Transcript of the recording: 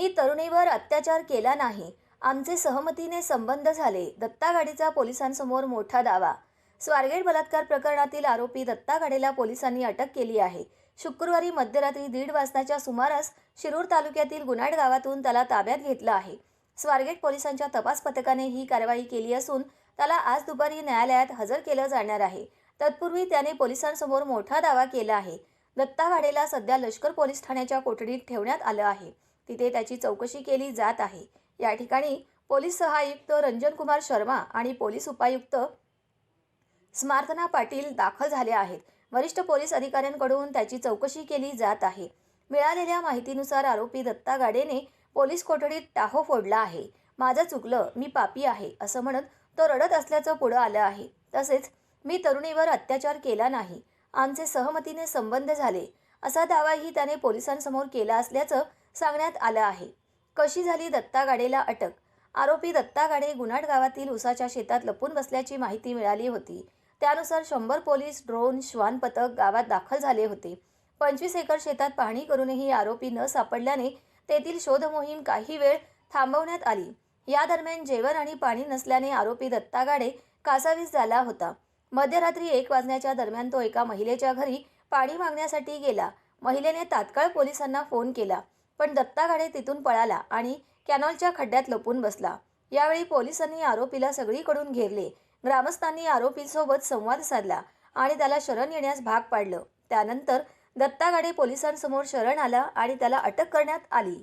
मी तरुणीवर अत्याचार केला नाही. आमचे सहमतीने संबंध झाले. दत्ता गाडीचा पोलिसांसमोर मोठा दावा. स्वारगेट बलात्कार प्रकरणातील आरोपी दत्ता गाडेला पोलिसांनी अटक केली आहे. शुक्रवारी मध्यरात्री दीड वाजताच्या सुमारास शिरूर तालुक्यातील गुनाड गावातून त्याला ताब्यात घेतलं आहे. स्वारगेट पोलिसांच्या तपास पथकाने ही कारवाई केली असून त्याला आज दुपारी न्यायालयात हजर केलं जाणार आहे. तत्पूर्वी त्याने पोलिसांसमोर मोठा दावा केला आहे. दत्ता गाडेला सध्या लष्कर पोलीस ठाण्याच्या कोठडीत ठेवण्यात आलं आहे. तिथे त्याची चौकशी केली जात आहे. या ठिकाणी पोलीस सहायुक्त रंजन कुमार शर्मा आणि पोलीस उपायुक्त स्मार्थना पाटील दाखल झाले आहेत. वरिष्ठ पोलीस अधिकाऱ्यांकडून त्याची चौकशी केली जात आहे. मिळालेल्या माहितीनुसार आरोपी दत्ता गाडेने पोलीस कोठडीत टाहो फोडला आहे. माझं चुकलं मी पापी आहे असं म्हणत तो रडत असल्याचं पुढं आलं आहे. तसेच मी तरुणीवर अत्याचार केला नाही. आमचे सहमतीने संबंध झाले. असा दावाही त्याने पोलिसांसमोर केला असल्याचं सांगण्यात आलं आहे. कशी झाली दत्ता गाडेला अटक? आरोपी दत्ता गाडे गुनाट गावातील उसाच्या शेतात लपून बसल्याची माहिती मिळाली होती. त्यानुसार शंभर पोलीस ड्रोन श्वान पथक गावात दाखल झाले होते. पंचवीस एकर शेतात पाहणी करूनही आरोपी न सापडल्याने तेथील शोध मोहीम काही वेळ थांबवण्यात आली. या दरम्यान जेवण आणि पाणी नसल्याने आरोपी दत्ता गाडे कासावीस झाला होता. मध्यरात्री एक वाजण्याच्या दरम्यान तो एका महिलेच्या घरी पाणी मागण्यासाठी गेला. महिलेने तात्काळ पोलिसांना फोन केला पण दत्ताघाडे तिथून पळाला आणि कॅनॉलच्या खड्ड्यात लपून बसला. यावेळी पोलिसांनी आरोपीला सगळीकडून घेरले. ग्रामस्थांनी आरोपीसोबत संवाद साधला आणि त्याला शरण येण्यास भाग पाडलं. त्यानंतर दत्तागाडे पोलिसांसमोर शरण आला आणि त्याला अटक करण्यात आली.